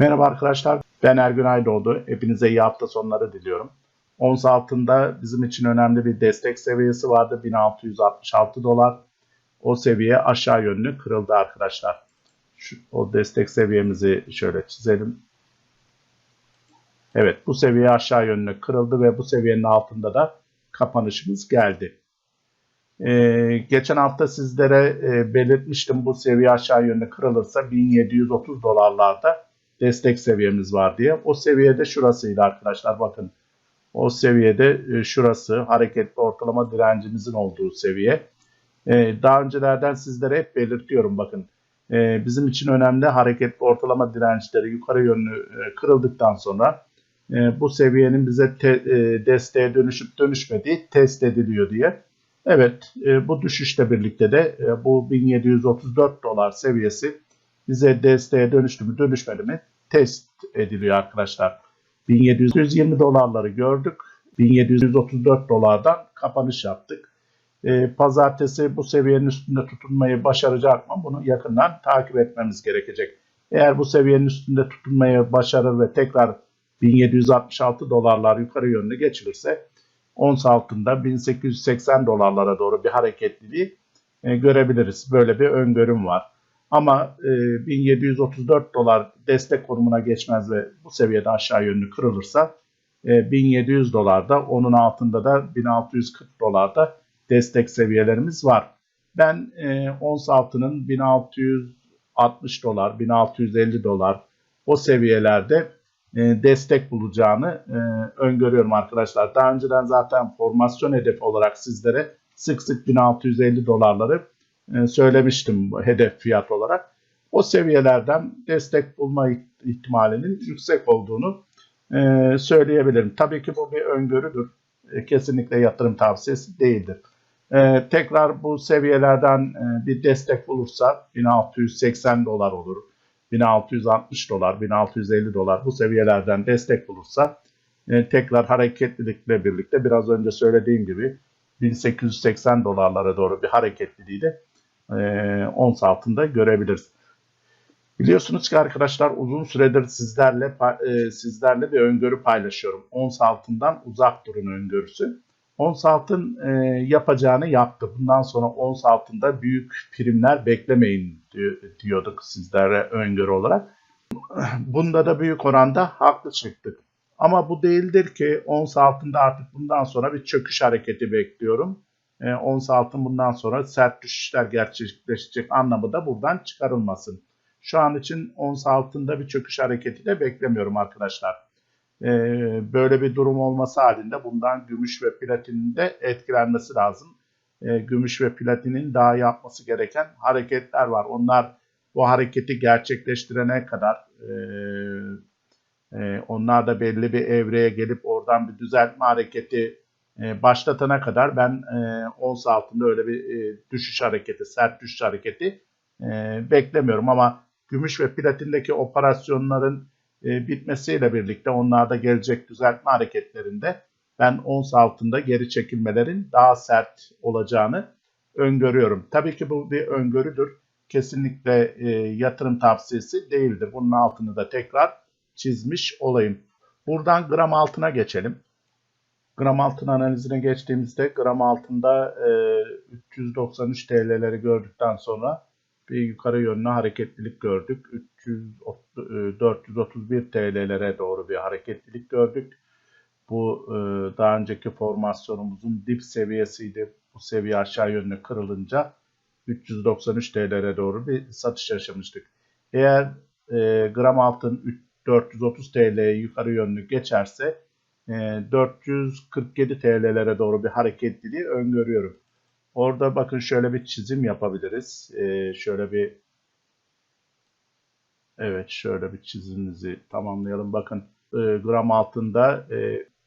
Merhaba arkadaşlar, ben Ergün Aydoğdu. Hepinize iyi hafta sonları diliyorum. Ons altında bizim için önemli bir destek seviyesi vardı. 1666 dolar. O seviye aşağı yönlü kırıldı arkadaşlar. Şu, o destek seviyemizi şöyle çizelim. Evet bu seviye aşağı yönlü kırıldı ve bu seviyenin altında da kapanışımız geldi. Ee, geçen hafta sizlere e, belirtmiştim bu seviye aşağı yönlü kırılırsa 1730 dolarlarda destek seviyemiz var diye. O seviyede şurasıydı arkadaşlar bakın. O seviyede e, şurası hareketli ortalama direncimizin olduğu seviye. E, daha öncelerden sizlere hep belirtiyorum bakın. E, bizim için önemli hareketli ortalama dirençleri yukarı yönlü kırıldıktan sonra bu seviyenin bize te, desteğe dönüşüp dönüşmediği test ediliyor diye. Evet bu düşüşle birlikte de bu 1734 dolar seviyesi bize desteğe dönüştü mü dönüşmedi mi test ediliyor arkadaşlar. 1720 dolarları gördük. 1734 dolardan kapanış yaptık. E, pazartesi bu seviyenin üstünde tutunmayı başaracak mı? Bunu yakından takip etmemiz gerekecek. Eğer bu seviyenin üstünde tutunmayı başarır ve tekrar 1766 dolarlar yukarı yönlü geçilirse ons altında 1880 dolarlara doğru bir hareketliliği e, görebiliriz. Böyle bir öngörüm var. Ama e, 1734 dolar destek konumuna geçmez ve bu seviyede aşağı yönlü kırılırsa e, 1700 dolarda onun altında da 1640 dolarda destek seviyelerimiz var. Ben e, ons altının 1660 dolar, 1650 dolar o seviyelerde e, destek bulacağını e, öngörüyorum arkadaşlar. Daha önceden zaten formasyon hedefi olarak sizlere sık sık 1650 dolarları söylemiştim hedef fiyat olarak. O seviyelerden destek bulma ihtimalinin yüksek olduğunu e, söyleyebilirim. Tabii ki bu bir öngörüdür. E, kesinlikle yatırım tavsiyesi değildir. tekrar bu seviyelerden bir destek bulursa 1680 dolar olur, 1660 dolar, 1650 dolar bu seviyelerden destek bulursa tekrar hareketlilikle birlikte biraz önce söylediğim gibi 1880 dolarlara doğru bir hareketliliği de e, ons altında görebiliriz. Biliyorsunuz ki arkadaşlar uzun süredir sizlerle e, sizlerle bir öngörü paylaşıyorum. Ons altından uzak durun öngörüsü. Ons altın e, yapacağını yaptı. Bundan sonra ons altında büyük primler beklemeyin diyorduk sizlere öngörü olarak. Bunda da büyük oranda haklı çıktık. Ama bu değildir ki ons altında artık bundan sonra bir çöküş hareketi bekliyorum e, ons altın bundan sonra sert düşüşler gerçekleşecek anlamı da buradan çıkarılmasın. Şu an için ons altında bir çöküş hareketi de beklemiyorum arkadaşlar. E, böyle bir durum olması halinde bundan gümüş ve platinin de etkilenmesi lazım. E, gümüş ve platinin daha yapması gereken hareketler var. Onlar bu hareketi gerçekleştirene kadar e, e, onlar da belli bir evreye gelip oradan bir düzeltme hareketi e, başlatana kadar ben e, ons altında öyle bir e, düşüş hareketi, sert düşüş hareketi e, beklemiyorum. Ama gümüş ve platindeki operasyonların e, bitmesiyle birlikte onlarda gelecek düzeltme hareketlerinde ben ons altında geri çekilmelerin daha sert olacağını öngörüyorum. Tabii ki bu bir öngörüdür. Kesinlikle e, yatırım tavsiyesi değildir. Bunun altını da tekrar çizmiş olayım. Buradan gram altına geçelim. Gram altın analizine geçtiğimizde gram altında e, 393 TL'leri gördükten sonra bir yukarı yönlü hareketlilik gördük. 300, e, 431 TL'lere doğru bir hareketlilik gördük. Bu e, daha önceki formasyonumuzun dip seviyesiydi. Bu seviye aşağı yönlü kırılınca 393 TL'lere doğru bir satış yaşamıştık. Eğer e, gram altın 430 TL'ye yukarı yönlü geçerse 447 ee, TL'lere doğru bir hareketliliği öngörüyorum. Orada bakın şöyle bir çizim yapabiliriz. Ee, şöyle bir Evet şöyle bir çizimimizi tamamlayalım. Bakın e, gram altında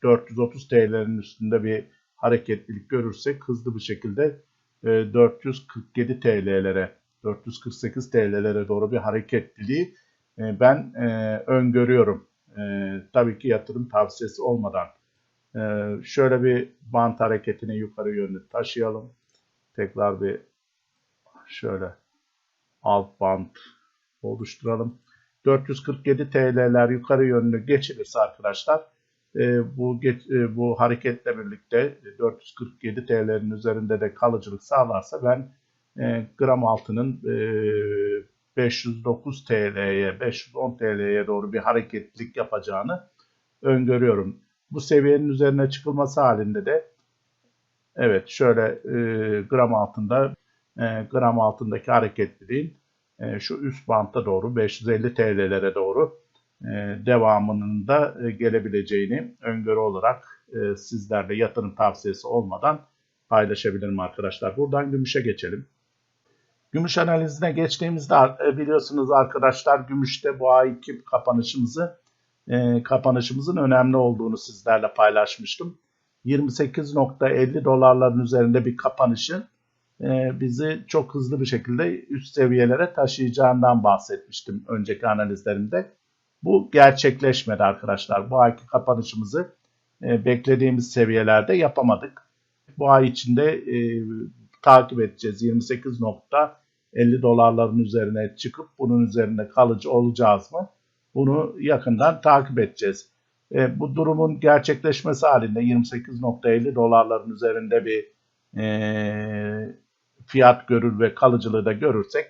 430 e, TL'nin üstünde bir hareketlilik görürsek hızlı bir şekilde 447 e, TL'lere 448 TL'lere doğru bir hareketliliği ben öngörüyorum e, tabii ki yatırım tavsiyesi olmadan e, şöyle bir bant hareketini yukarı yönlü taşıyalım. Tekrar bir şöyle alt bant oluşturalım. 447 TL'ler yukarı yönlü geçilirse arkadaşlar e, bu geç- e, bu hareketle birlikte 447 TL'nin üzerinde de kalıcılık sağlarsa ben e, gram altının e, 509 TL'ye 510 TL'ye doğru bir hareketlilik yapacağını öngörüyorum. Bu seviyenin üzerine çıkılması halinde de evet şöyle e, gram altında e, gram altındaki hareketliliğin e, şu üst bantta doğru 550 TL'lere doğru e, devamının da e, gelebileceğini öngörü olarak e, sizlerle yatırım tavsiyesi olmadan paylaşabilirim arkadaşlar. Buradan gümüşe geçelim. Gümüş analizine geçtiğimizde e, biliyorsunuz arkadaşlar gümüşte bu ayki kapanışımızı e, kapanışımızın önemli olduğunu sizlerle paylaşmıştım. 28.50 dolarların üzerinde bir kapanışı e, bizi çok hızlı bir şekilde üst seviyelere taşıyacağından bahsetmiştim önceki analizlerimde. Bu gerçekleşmedi arkadaşlar. Bu ayki kapanışımızı e, beklediğimiz seviyelerde yapamadık. Bu ay içinde e, takip edeceğiz. 28.50 dolarların üzerine çıkıp bunun üzerinde kalıcı olacağız mı? Bunu yakından takip edeceğiz. E, bu durumun gerçekleşmesi halinde 28.50 dolarların üzerinde bir e, fiyat görür ve kalıcılığı da görürsek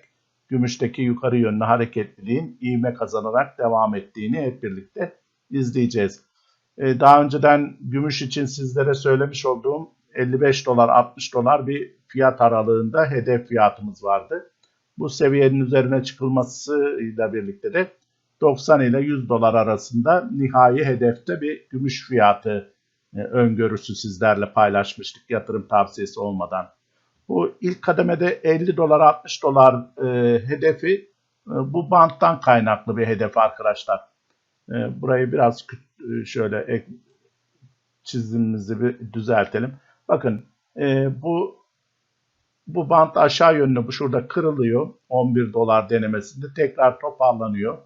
gümüşteki yukarı yönlü hareketliliğin ivme kazanarak devam ettiğini hep birlikte izleyeceğiz. E, daha önceden gümüş için sizlere söylemiş olduğum 55 dolar 60 dolar bir fiyat aralığında hedef fiyatımız vardı. Bu seviyenin üzerine çıkılmasıyla birlikte de 90 ile 100 dolar arasında nihai hedefte bir gümüş fiyatı e, öngörüsü sizlerle paylaşmıştık yatırım tavsiyesi olmadan. Bu ilk kademede 50 dolar 60 dolar e, hedefi e, bu banttan kaynaklı bir hedef arkadaşlar. E, burayı biraz e, şöyle ek, çizimimizi bir düzeltelim. Bakın e, bu bu bant aşağı yönlü bu şurada kırılıyor 11 dolar denemesinde tekrar toparlanıyor.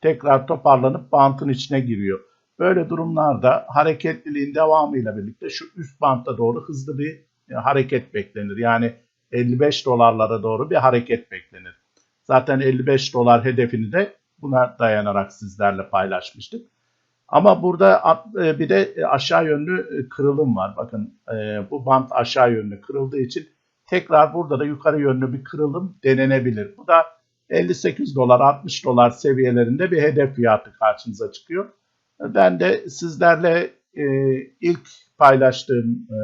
Tekrar toparlanıp bantın içine giriyor. Böyle durumlarda hareketliliğin devamıyla birlikte şu üst bantta doğru hızlı bir e, hareket beklenir. Yani 55 dolarlara doğru bir hareket beklenir. Zaten 55 dolar hedefini de buna dayanarak sizlerle paylaşmıştık. Ama burada e, bir de aşağı yönlü e, kırılım var. Bakın bu bant aşağı yönlü kırıldığı için tekrar burada da yukarı yönlü bir kırılım denenebilir. Bu da 58 dolar 60 dolar seviyelerinde bir hedef fiyatı karşınıza çıkıyor. Ben de sizlerle e, ilk paylaştığım e,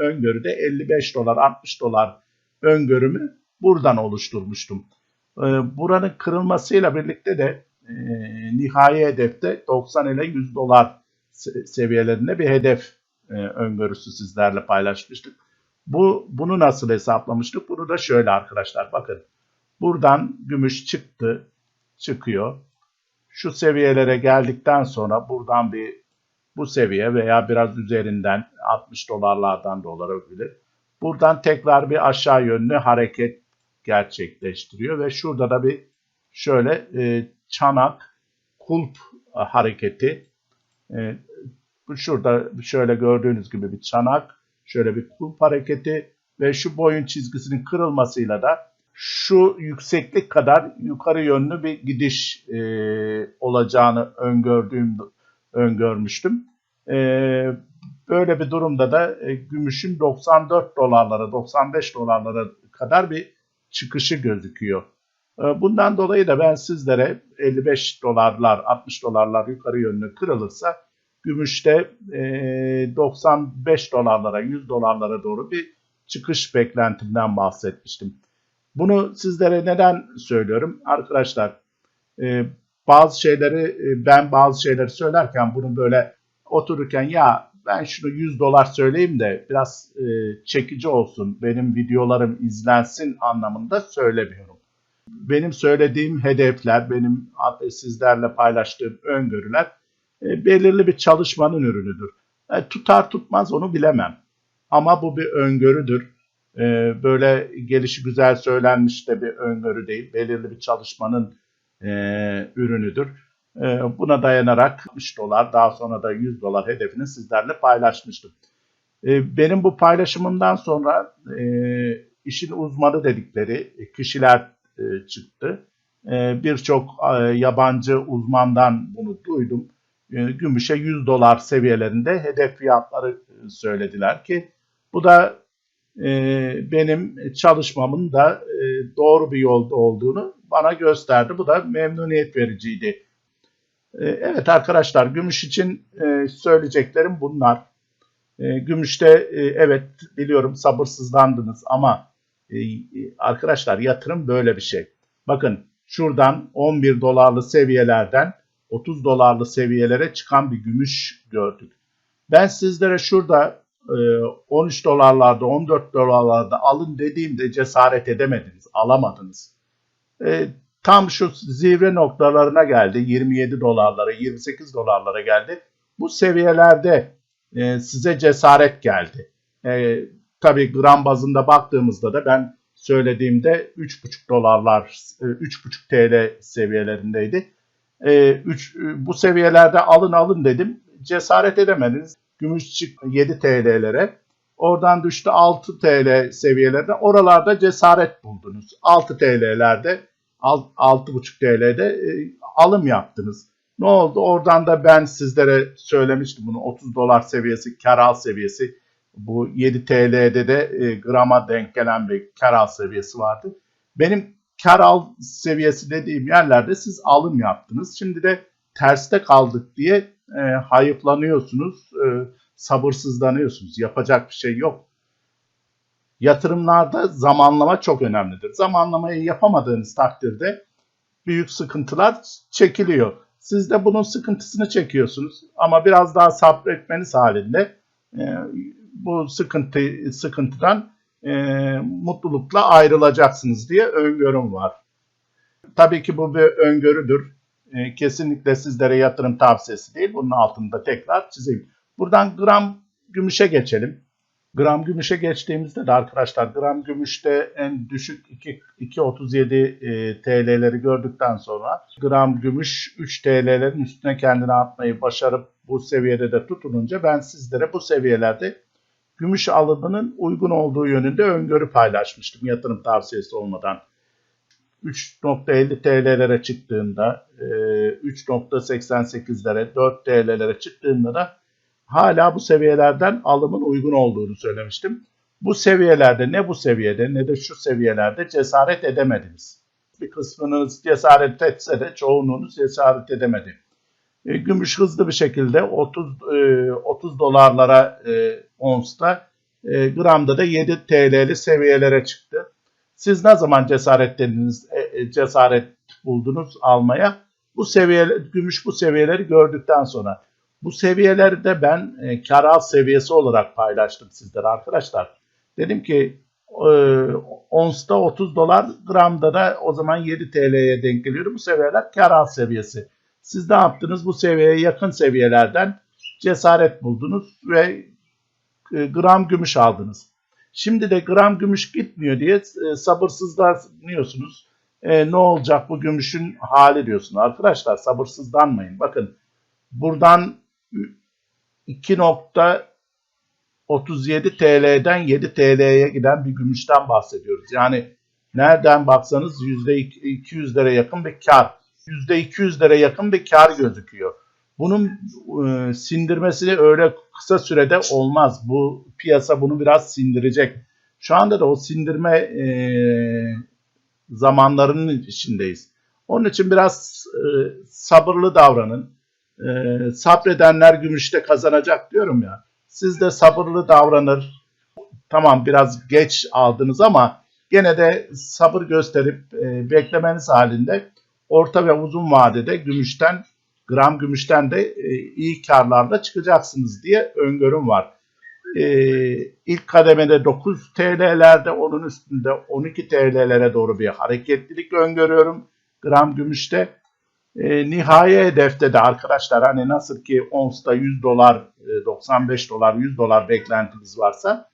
öngörüde 55 dolar 60 dolar öngörümü buradan oluşturmuştum. E, buranın kırılmasıyla birlikte de e, nihai hedefte 90 ile 100 dolar seviyelerinde bir hedef e, öngörüsü sizlerle paylaşmıştık. Bu bunu nasıl hesaplamıştık? Bunu da şöyle arkadaşlar bakın. Buradan gümüş çıktı, çıkıyor şu seviyelere geldikten sonra buradan bir bu seviye veya biraz üzerinden 60 dolarlardan da olabilir. Buradan tekrar bir aşağı yönlü hareket gerçekleştiriyor ve şurada da bir şöyle e, çanak kulp hareketi e, şurada şöyle gördüğünüz gibi bir çanak şöyle bir kulp hareketi ve şu boyun çizgisinin kırılmasıyla da şu yükseklik kadar yukarı yönlü bir gidiş e, olacağını öngördüğüm öngörmüştüm. E, böyle bir durumda da e, gümüşün 94 dolarlara 95 dolarlara kadar bir çıkışı gözüküyor. E, bundan dolayı da ben sizlere 55 dolarlar 60 dolarlar yukarı yönlü kırılırsa gümüşte e, 95 dolarlara 100 dolarlara doğru bir çıkış beklentimden bahsetmiştim. Bunu sizlere neden söylüyorum? Arkadaşlar e, bazı şeyleri e, ben bazı şeyleri söylerken bunu böyle otururken ya ben şunu 100 dolar söyleyeyim de biraz e, çekici olsun, benim videolarım izlensin anlamında söylemiyorum. Benim söylediğim hedefler, benim sizlerle paylaştığım öngörüler e, belirli bir çalışmanın ürünüdür. E, tutar tutmaz onu bilemem. Ama bu bir öngörüdür. Ee, böyle gelişi güzel söylenmiş de bir öngörü değil. Belirli bir çalışmanın e, ürünüdür. E, buna dayanarak 60 dolar daha sonra da 100 dolar hedefini sizlerle paylaşmıştım. E, benim bu paylaşımımdan sonra e, işin uzmanı dedikleri kişiler e, çıktı. E, Birçok e, yabancı uzmandan bunu duydum. E, gümüşe 100 dolar seviyelerinde hedef fiyatları söylediler ki bu da benim çalışmamın da doğru bir yolda olduğunu bana gösterdi. Bu da memnuniyet vericiydi. Evet arkadaşlar gümüş için söyleyeceklerim bunlar. Gümüşte evet biliyorum sabırsızlandınız ama arkadaşlar yatırım böyle bir şey. Bakın şuradan 11 dolarlı seviyelerden 30 dolarlı seviyelere çıkan bir gümüş gördük. Ben sizlere şurada e, 13 dolarlarda 14 dolarlarda alın dediğimde cesaret edemediniz, alamadınız. E, tam şu zirve noktalarına geldi. 27 dolarlara, 28 dolarlara geldi. Bu seviyelerde e, size cesaret geldi. E, tabii gram bazında baktığımızda da ben söylediğimde 3,5 dolarlar, e, 3,5 TL seviyelerindeydi. E, 3, bu seviyelerde alın alın dedim. Cesaret edemediniz. Gümüş çıktı 7 TL'lere. Oradan düştü 6 TL seviyelerinde. Oralarda cesaret buldunuz. 6 TL'lerde, 6,5 TL'de e, alım yaptınız. Ne oldu? Oradan da ben sizlere söylemiştim bunu. 30 dolar seviyesi, kar al seviyesi. Bu 7 TL'de de e, grama denk gelen bir kar al seviyesi vardı. Benim kar al seviyesi dediğim yerlerde siz alım yaptınız. Şimdi de terste kaldık diye e, hayıflanıyorsunuz, e, sabırsızlanıyorsunuz. Yapacak bir şey yok. Yatırımlarda zamanlama çok önemlidir. Zamanlamayı yapamadığınız takdirde büyük sıkıntılar çekiliyor. Siz de bunun sıkıntısını çekiyorsunuz ama biraz daha sabretmeniz halinde e, bu sıkıntı sıkıntıdan e, mutlulukla ayrılacaksınız diye öngörüm var. Tabii ki bu bir öngörüdür. E, kesinlikle sizlere yatırım tavsiyesi değil. Bunun altında tekrar çizeyim. Buradan gram gümüşe geçelim. Gram gümüşe geçtiğimizde de arkadaşlar gram gümüşte en düşük 2.37 e, TL'leri gördükten sonra gram gümüş 3 TL'lerin üstüne kendini atmayı başarıp bu seviyede de tutununca ben sizlere bu seviyelerde gümüş alımının uygun olduğu yönünde öngörü paylaşmıştım yatırım tavsiyesi olmadan. 3.50 TL'lere çıktığında, 3.88'lere, 4 TL'lere çıktığında da hala bu seviyelerden alımın uygun olduğunu söylemiştim. Bu seviyelerde ne bu seviyede ne de şu seviyelerde cesaret edemediniz. Bir kısmınız cesaret etse de çoğunluğunuz cesaret edemedi. E, gümüş hızlı bir şekilde 30 e, 30 dolarlara e, onsta, e, gramda da 7 TL'li seviyelere çıktı. Siz ne zaman cesaret dediniz, e, e, cesaret buldunuz almaya? Bu seviye, gümüş bu seviyeleri gördükten sonra. Bu seviyeleri de ben e, kar al seviyesi olarak paylaştım sizlere arkadaşlar. Dedim ki e, onsta 30 dolar, gramda da o zaman 7 TL'ye denk geliyor. Bu seviyeler kar al seviyesi. Siz ne yaptınız? Bu seviyeye yakın seviyelerden cesaret buldunuz ve e, gram gümüş aldınız. Şimdi de gram gümüş gitmiyor diye e, sabırsızlanıyorsunuz. E, ne olacak bu gümüşün hali diyorsunuz. Arkadaşlar sabırsızlanmayın. Bakın buradan 2.37 TL'den 7 TL'ye giden bir gümüşten bahsediyoruz. Yani nereden baksanız %200'lere yakın bir kar. %200'lere yakın bir kar gözüküyor. Bunun e, sindirmesi öyle kısa sürede olmaz. Bu piyasa bunu biraz sindirecek. Şu anda da o sindirme e, zamanlarının içindeyiz. Onun için biraz e, sabırlı davranın. E, sabredenler gümüşte kazanacak diyorum ya. Siz de sabırlı davranır. Tamam biraz geç aldınız ama gene de sabır gösterip beklemeniz halinde orta ve uzun vadede gümüşten gram gümüşten de e, iyi karlarda çıkacaksınız diye öngörüm var. E, ilk kademede 9 TL'lerde onun üstünde 12 TL'lere doğru bir hareketlilik öngörüyorum gram gümüşte. E, nihai hedefte de arkadaşlar hani nasıl ki onsta 100 dolar, 95 dolar, 100 dolar beklentiniz varsa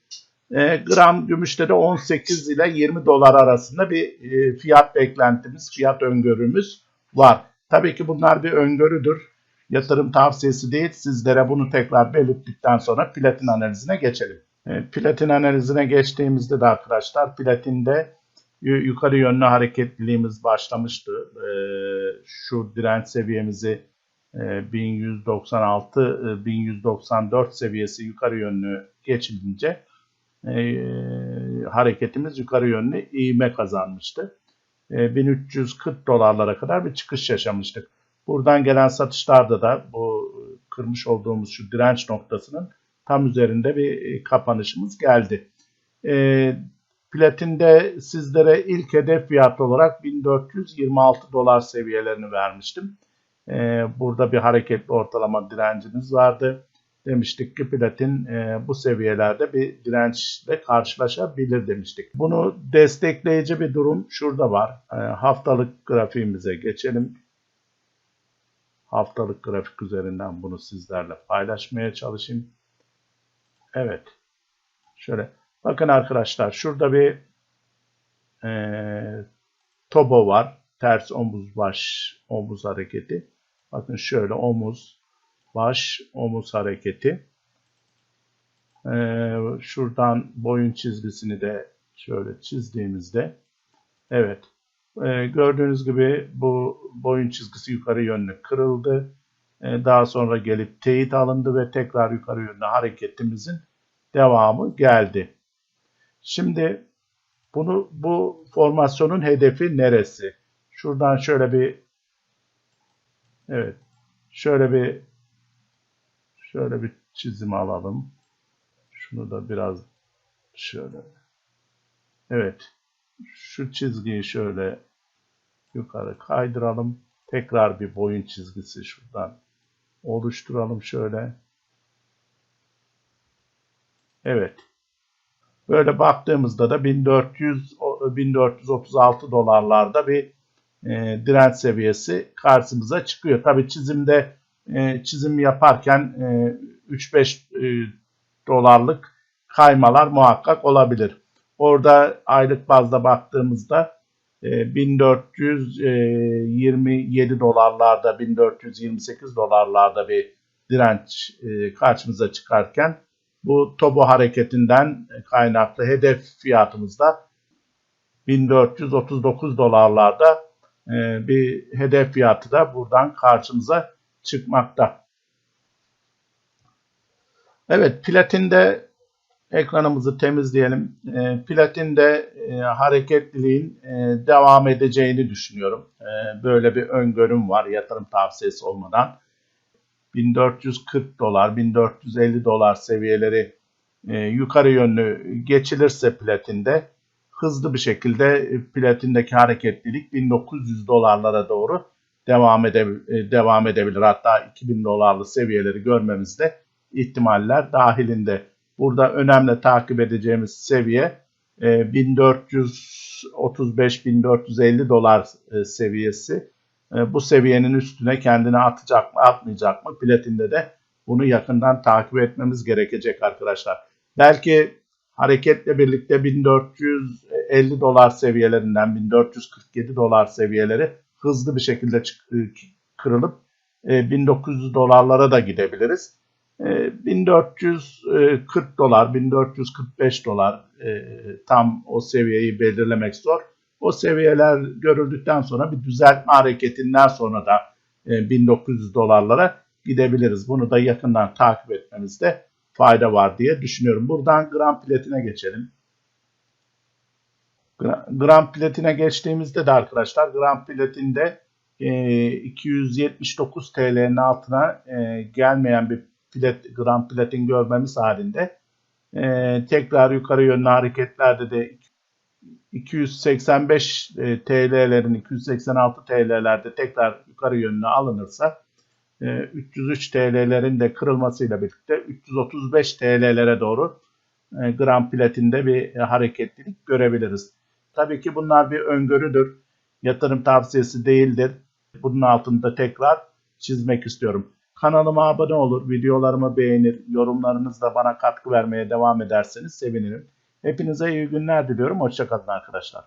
e, gram gümüşte de 18 ile 20 dolar arasında bir e, fiyat beklentimiz, fiyat öngörümüz var. Tabii ki bunlar bir öngörüdür. Yatırım tavsiyesi değil. Sizlere bunu tekrar belirttikten sonra platin analizine geçelim. E, platin analizine geçtiğimizde de arkadaşlar platinde yu- yukarı yönlü hareketliliğimiz başlamıştı. Ee, şu direnç seviyemizi e, 1196 e, 1194 seviyesi yukarı yönlü geçilince e, hareketimiz yukarı yönlü ivme kazanmıştı. E, 1340 dolarlara kadar bir çıkış yaşamıştık. Buradan gelen satışlarda da bu kırmış olduğumuz şu direnç noktasının tam üzerinde bir e, kapanışımız geldi. E, platinde sizlere ilk hedef fiyat olarak 1426 dolar seviyelerini vermiştim. E, burada bir hareketli ortalama direncimiz vardı. Demiştik ki platin e, bu seviyelerde bir dirençle karşılaşabilir demiştik. Bunu destekleyici bir durum şurada var. E, haftalık grafiğimize geçelim. Haftalık grafik üzerinden bunu sizlerle paylaşmaya çalışayım. Evet. Şöyle. Bakın arkadaşlar şurada bir e, tobo var. Ters omuz baş omuz hareketi. Bakın şöyle omuz baş omuz hareketi. E, şuradan boyun çizgisini de şöyle çizdiğimizde evet e, gördüğünüz gibi bu boyun çizgisi yukarı yönlü kırıldı. E, daha sonra gelip teyit alındı ve tekrar yukarı yönlü hareketimizin devamı geldi. Şimdi bunu bu formasyonun hedefi neresi? Şuradan şöyle bir evet şöyle bir şöyle bir çizim alalım. Şunu da biraz şöyle. Evet. Şu çizgiyi şöyle yukarı kaydıralım. Tekrar bir boyun çizgisi şuradan oluşturalım şöyle. Evet. Böyle baktığımızda da 1400 o- 1436 dolarlarda bir e, direnç seviyesi karşımıza çıkıyor. Tabii çizimde e, çizim yaparken e, 3-5 e, dolarlık kaymalar muhakkak olabilir. Orada aylık bazda baktığımızda e, 1427 dolarlarda 1428 dolarlarda bir direnç e, karşımıza çıkarken bu Tobo hareketinden kaynaklı hedef fiyatımızda 1439 dolarlarda e, bir hedef fiyatı da buradan karşımıza çıkmakta. Evet platinde ekranımızı temizleyelim. E, platinde e, hareketliliğin e, devam edeceğini düşünüyorum. E, böyle bir öngörüm var yatırım tavsiyesi olmadan. 1440 dolar, 1450 dolar seviyeleri e, yukarı yönlü geçilirse platinde hızlı bir şekilde e, platindeki hareketlilik 1900 dolarlara doğru devam, ede- e, devam edebilir. Hatta 2000 dolarlı seviyeleri görmemizde ihtimaller dahilinde. Burada önemli takip edeceğimiz seviye e, 1435-1450 dolar e, seviyesi. E, bu seviyenin üstüne kendini atacak mı atmayacak mı platinde de bunu yakından takip etmemiz gerekecek arkadaşlar. Belki hareketle birlikte 1450 dolar seviyelerinden 1447 dolar seviyeleri hızlı bir şekilde e, kırılıp e, 1900 dolarlara da gidebiliriz. E, 1440 dolar, 1445 dolar e, tam o seviyeyi belirlemek zor. O seviyeler görüldükten sonra bir düzeltme hareketinden sonra da e, 1900 dolarlara gidebiliriz. Bunu da yakından takip etmemizde fayda var diye düşünüyorum. Buradan gram platine geçelim. Gra- Gram platine geçtiğimizde de arkadaşlar gram platinde e, 279 TL'nin altına e, gelmeyen bir plat, gram platin görmemiz halinde e, tekrar yukarı yönlü hareketlerde de 285 e, TL'lerin 286 TL'lerde tekrar yukarı yönlü alınırsa e, 303 TL'lerin de kırılmasıyla birlikte 335 TL'lere doğru e, gram platinde bir e, hareketlilik görebiliriz. Tabii ki bunlar bir öngörüdür. Yatırım tavsiyesi değildir. Bunun altında tekrar çizmek istiyorum. Kanalıma abone olur, videolarımı beğenir, yorumlarınızla bana katkı vermeye devam ederseniz sevinirim. Hepinize iyi günler diliyorum. Hoşçakalın arkadaşlar.